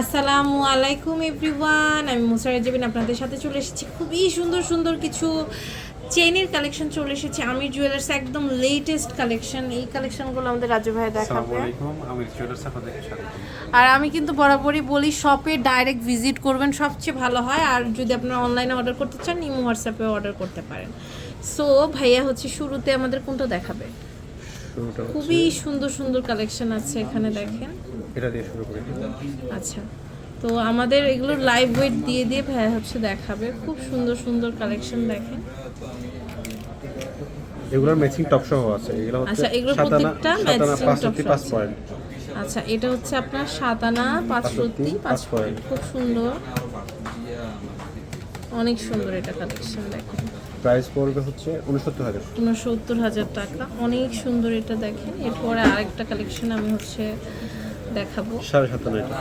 আসসালামু আলাইকুম এভরিওয়ান আমি মুসারা জেবিন আপনাদের সাথে চলে এসেছি খুবই সুন্দর সুন্দর কিছু চেনের কালেকশন চলে এসেছে আমির জুয়েলার্স একদম লেটেস্ট কালেকশন এই কালেকশনগুলো আমাদের রাজু ভাই দেখাবে। আর আমি কিন্তু বরাবরই বলি শপে ডাইরেক্ট ভিজিট করবেন সবচেয়ে ভালো হয় আর যদি আপনারা অনলাইনে অর্ডার করতে চান ইমো হোয়াটসঅ্যাপে অর্ডার করতে পারেন। সো ভাইয়া হচ্ছে শুরুতে আমাদের কোনটা দেখাবে? শুরুটা খুবই সুন্দর সুন্দর কালেকশন আছে এখানে দেখেন। এটা দিয়ে শুরু করি। আচ্ছা তো আমাদের এগুলো লাইভ ওয়েট দিয়ে দিয়ে ভাইয়া হচ্ছে দেখাবে। খুব সুন্দর সুন্দর কালেকশন দেখেন। এগুলোর ম্যাচিং টপ সহ আছে। এগুলো হচ্ছে আচ্ছা, সাতানা প্রত্যেকটা সাতানা matching পাঁচ। পয়েন্ট আচ্ছা এটা হচ্ছে আপনার সাত আনা পাঁচ রত্তি পাঁচ পাঁচ পয়েন্ট খুব সুন্দর। অনেক সুন্দর এটা কালেকশন দেখেন প্রাইস পড়বে হচ্ছে উনসত্তর হাজার। উনসত্তর হাজার টাকা। অনেক সুন্দর এটা দেখেন। এরপরে আরেকটা কালেকশন আমি হচ্ছে দেখাবো। সাড়ে সাতানা এটা।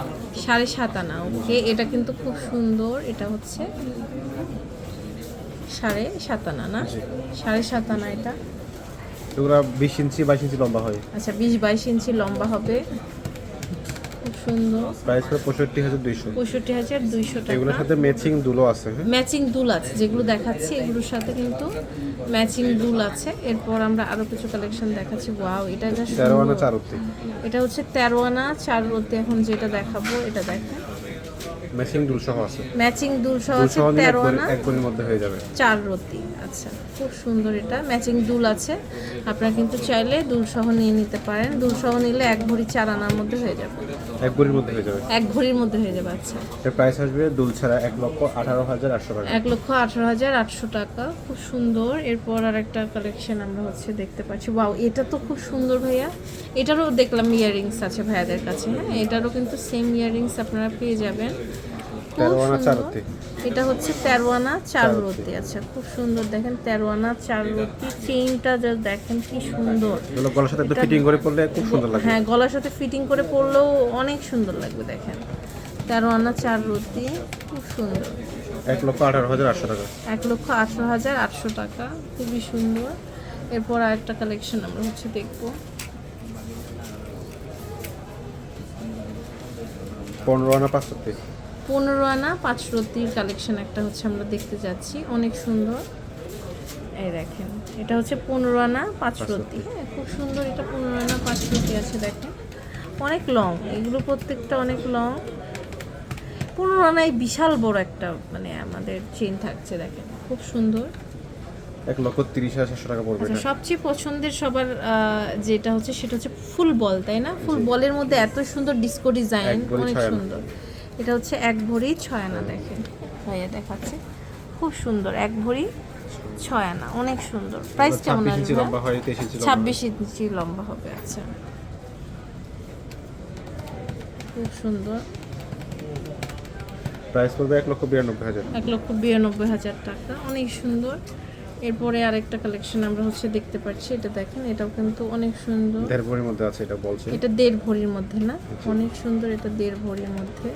সাড়ে সাত আনা ওকে এটা কিন্তু খুব সুন্দর। এটা হচ্ছে সাড়ে সাত আনা না? সাড়ে সাত আনা এটা। বিশ ইঞ্চি বাইশ ইঞ্চি লম্বা হয়। আচ্ছা বিশ বাইশ ইঞ্চি লম্বা হবে। সুন্দর। প্রাইস হলো পঁয়ষট্টি হাজার দুইশো। পঁয়ষট্টি হাজার দুইশো এগুলোর সাথে ম্যাচিং দুলো আছে ম্যাচিং দুল আছে যেগুলো দেখাচ্ছি এগুলোর সাথে কিন্তু ম্যাচিং দুল আছে। এরপর আমরা আরও কিছু কালেকশন দেখাচ্ছি। ওয়াও এটা যা তেরো আনা সুন্দর। চার এটা হচ্ছে তেরো আনা চার রতি এখন যেটা দেখাবো এটা দেখেন। ম্যাচিং দুল সহ আছে। ম্যাচিং দুল সহ আছে সহ নিলে তেরো একবারে- আনা একবারের মধ্যে হয়ে যাবে। চার রতি আচ্ছা খুব সুন্দর এটা। ম্যাচিং দুল আছে। আপনারা কিন্তু চাইলে দুল সহ নিয়ে নিতে পারেন। দুল সহ নিলে এক ভরি চার আনার মধ্যে হয়ে যাবে। একবারের মধ্যে হয়ে যাবে। এক ভরির মধ্যে হয়ে যাবে আচ্ছা। এর প্রাইস আসবে দুল ছাড়া এক লক্ষ আঠারো হাজার আটশো টাকা। এক লক্ষ আঠারো হাজার আটশো টাকা খুব সুন্দর। এরপর আর একটা কালেকশন আমরা হচ্ছে দেখতে পাচ্ছি। ওয়াও এটা তো খুব সুন্দর ভাইয়া। এটারও দেখলাম ইয়াররিংস আছে ভাইয়াদের কাছে হ্যাঁ? এটারও কিন্তু সেম ইয়াররিংস আপনারা পেয়ে যাবেন। খুব তেরো চার সুন্দর। এটা হচ্ছে তেরো আনা চার চার রতি। রতি আচ্ছা খুব সুন্দর। দেখেন তেরো আনা চার রতি চেইনটা যা দেখেন কি সুন্দর। গলার সাথে একটু ফিটিং করে পড়লে খুব সুন্দর লাগে। হ্যাঁ গলার সাথে ফিটিং করে পরলেও অনেক সুন্দর লাগবে দেখেন। তেরো আনা চার রতি খুব সুন্দর। এক লক্ষ আঠারো হাজার আটশো টাকা। এক লক্ষ আঠারো হাজার আটশো টাকা খুবই সুন্দর। এরপর আরেকটা কালেকশন আমরা হচ্ছে দেখব। পনেরো আনা পাঁচ রত্তি পনেরো আনা পাঁচ রতির কালেকশন একটা হচ্ছে আমরা দেখতে যাচ্ছি। অনেক সুন্দর। এই দেখেন এটা হচ্ছে পনেরো আনা পাঁচ রতি। হ্যাঁ খুব সুন্দর এটা পনেরো আনা পাঁচ রতি আছে দেখেন। অনেক লং এগুলো প্রত্যেকটা অনেক লং পনেরো আনায় বিশাল বড় একটা মানে আমাদের চেন থাকছে দেখেন। খুব সুন্দর। এক লক্ষ তিরিশ হাজার সাতশো টাকা পড়বে আচ্ছা সবচেয়ে পছন্দের সবার যেটা হচ্ছে সেটা হচ্ছে ফুল বল তাই না? ফুল বলের মধ্যে এত সুন্দর ডিস্কো ডিজাইন অনেক সুন্দর। এটা হচ্ছে এক ভরি ছয় আনা দেখেন। ভাইয়া দেখাচ্ছে। খুব সুন্দর এক ভরি ছয় আনা অনেক সুন্দর। প্রাইস কেমন ছাব্বিশ ইঞ্চি আসবে লম্বা হয় ছাব্বিশ ইঞ্চি হবে আচ্ছা। খুব সুন্দর। প্রাইস পড়বে এক লক্ষ বিরানব্বই হাজার। এক লক্ষ বিরানব্বই হাজার টাকা অনেক সুন্দর। এরপরে আরেকটা কালেকশন আমরা হচ্ছে দেখতে পাচ্ছি এটা দেখেন এটাও কিন্তু অনেক সুন্দর। দেড় ভরির মধ্যে আছে এটা বলছে। এটা দেড় ভরির মধ্যে না? অনেক সুন্দর এটা দেড় ভরির মধ্যে।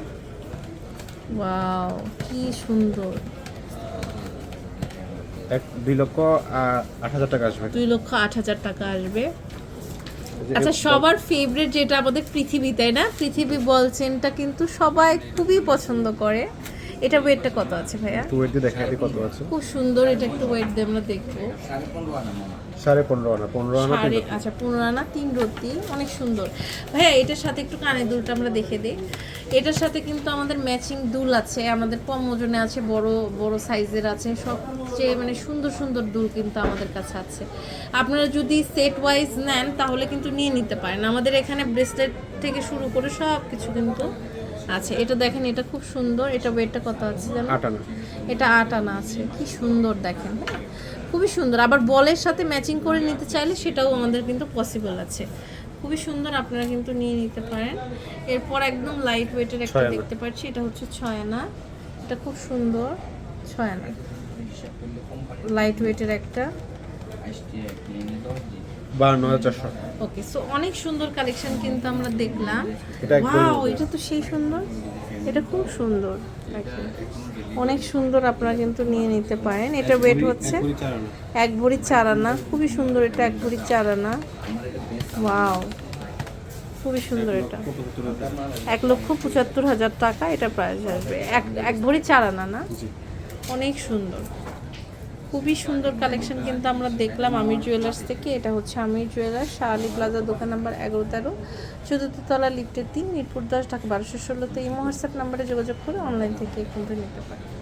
ওয়াও কি সুন্দর। এক দুই লক্ষ আট হাজার টাকা আসবে। দুই লক্ষ আট হাজার টাকা আসবে। আচ্ছা সবার ফেভারিট যেটা আমাদের পৃথিবী তাই না? পৃথিবী বলছেনটা কিন্তু সবাই খুবই পছন্দ করে। এটা ওয়েটটা কত আছে ভাইয়া? একটু ওয়েট দিয়ে দেখা দিই কত আছে। খুব সুন্দর এটা একটু ওয়েট দিয়ে আমরা দেখব। সাড়ে পনেরো আনা পনেরো আনা সাড়ে আচ্ছা পনেরো আনা তিন রতি অনেক সুন্দর। ভাইয়া এটার সাথে একটু কানের দুলটা আমরা দেখে দিই। এটার সাথে কিন্তু আমাদের ম্যাচিং দুল আছে আমাদের কম ওজনে আছে বড় বড় সাইজের আছে সবচেয়ে মানে সুন্দর সুন্দর দুল কিন্তু আমাদের কাছে আছে। আপনারা যদি সেট ওয়াইজ নেন তাহলে কিন্তু নিয়ে নিতে পারেন। আমাদের এখানে ব্রেসলেট থেকে শুরু করে সব কিছু কিন্তু আছে এটা দেখেন এটা খুব সুন্দর। এটা ওয়েটটা কত আছে জানো আট আনা এটা আট আনা আছে। কি সুন্দর দেখেন হ্যাঁ? খুবই সুন্দর। আবার বলের সাথে ম্যাচিং করে নিতে চাইলে সেটাও আমাদের কিন্তু পসিবল আছে। খুবই সুন্দর আপনারা কিন্তু নিয়ে নিতে পারেন। এরপর একদম লাইট ওয়েটের একটা দেখতে পাচ্ছি এটা হচ্ছে ছয় আনা এটা খুব সুন্দর ছয় আনা লাইট ওয়েটের একটা। হাজার চারশো। ওকে সো অনেক সুন্দর কালেকশন কিন্তু আমরা দেখলাম। ওয়াও এটা তো সেই সুন্দর। এটা খুব সুন্দর অনেক সুন্দর আপনারা কিন্তু নিয়ে নিতে পারেন। এটা ওয়েট হচ্ছে এক ভরি চার আনা খুবই সুন্দর এটা এক ভরি চার আনা ওয়াও খুবই সুন্দর এটা। এক লক্ষ পঁচাত্তর হাজার টাকা এটা প্রাইস আসবে। এক এক ভরি চার আনা না অনেক সুন্দর। খুবই সুন্দর কালেকশন কিন্তু আমরা দেখলাম আমির জুয়েলার্স থেকে। এটা হচ্ছে আমির জুয়েলার্স শাহ আলী প্লাজা দোকান নাম্বার এগারো তেরো, চতুর্থ তলা লিফটের তিন, মিরপুর দশ, ঢাকা বারোশো ষোলোতে এই হোয়াটসঅ্যাপ নাম্বারে যোগাযোগ করে অনলাইন থেকে কিন্তু নিতে পারেন।